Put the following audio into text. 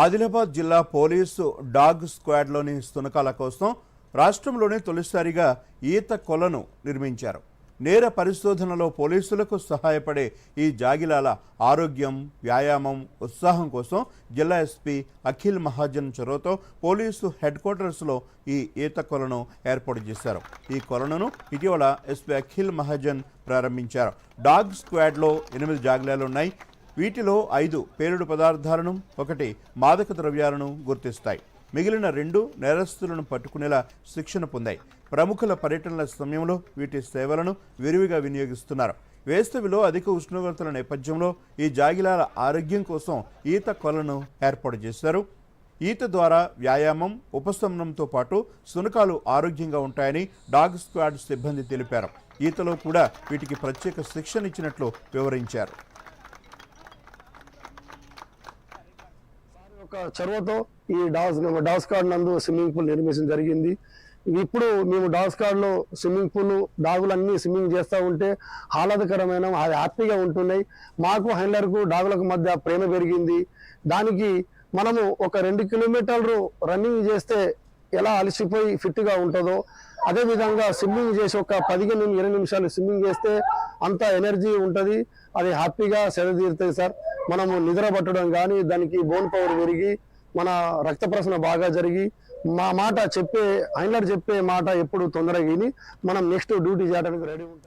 ఆదిలాబాద్ జిల్లా police dog స్క్వాడ్లోని స్తునకాల కోసం రాష్ట్రంలోనే తొలిసారిగా ఈత కొలను నిర్మించారు. నేర పరిశోధనలో పోలీసులకు సహాయపడే ఈ జాగిలాల ఆరోగ్యం వ్యాయామం ఉత్సాహం కోసం జిల్లా ఎస్పీ అఖిల్ మహాజన్ చొరవతో పోలీసు హెడ్ క్వార్టర్స్లో ఈ ఈత కొలను ఏర్పాటు చేశారు. ఈ కొలనును ఇటీవల ఎస్పీ అఖిల్ మహాజన్ ప్రారంభించారు. డాగ్ స్క్వాడ్లో ఎనిమిది జాగిలాలు ఉన్నాయి. వీటిలో ఐదు పేలుడు పదార్థాలను ఒకటి మాదక ద్రవ్యాలను గుర్తిస్తాయి. మిగిలిన రెండు నేరస్తులను పట్టుకునేలా శిక్షణ పొందాయి. ప్రముఖుల పర్యటనల సమయంలో వీటి సేవలను విరివిగా వినియోగిస్తున్నారు. వేసవిలో అధిక ఉష్ణోగ్రతల నేపథ్యంలో ఈ జాగిలాల ఆరోగ్యం కోసం ఈత కొలను ఏర్పాటు చేశారు. ఈత ద్వారా వ్యాయామం ఉపశమనంతో పాటు సునకాలు ఆరోగ్యంగా ఉంటాయని డాగ్ స్క్వాడ్ సిబ్బంది తెలిపారు. ఈతలో కూడా వీటికి ప్రత్యేక శిక్షణ ఇచ్చినట్లు వివరించారు. ఒక చొరవతో ఈ డాస్ డాస్ కార్డ్ నందు స్విమ్మింగ్ పూల్ నిర్మించడం జరిగింది. ఇప్పుడు మేము డాస్ కార్డ్లో స్విమ్మింగ్ పూల్ డాగులన్నీ స్విమ్మింగ్ చేస్తూ ఉంటే ఆహ్లాదకరమైన అది హ్యాపీగా ఉంటున్నాయి. మాకు హైండర్కు డాగులకు మధ్య ప్రేమ పెరిగింది. దానికి మనము ఒక రెండు కిలోమీటర్లు రన్నింగ్ చేస్తే ఎలా అలసిపోయి ఫిట్గా ఉంటుందో అదేవిధంగా స్విమ్మింగ్ చేసి ఒక పదిహేను ఇరవై నిమిషాలు స్విమ్మింగ్ చేస్తే అంత ఎనర్జీ ఉంటుంది. అది హ్యాపీగా సెద తీరుతుంది సార్. మనము నిద్ర పట్టడం కానీ దానికి బోన్ పవర్ పెరిగి మన రక్త ప్రసరణ బాగా జరిగి మా మాట చెప్పే హైండర్ చెప్పే మాట ఎప్పుడు తొందరగా విని మనం నెక్స్ట్ డ్యూటీ చేయడానికి రెడీ ఉంటాం.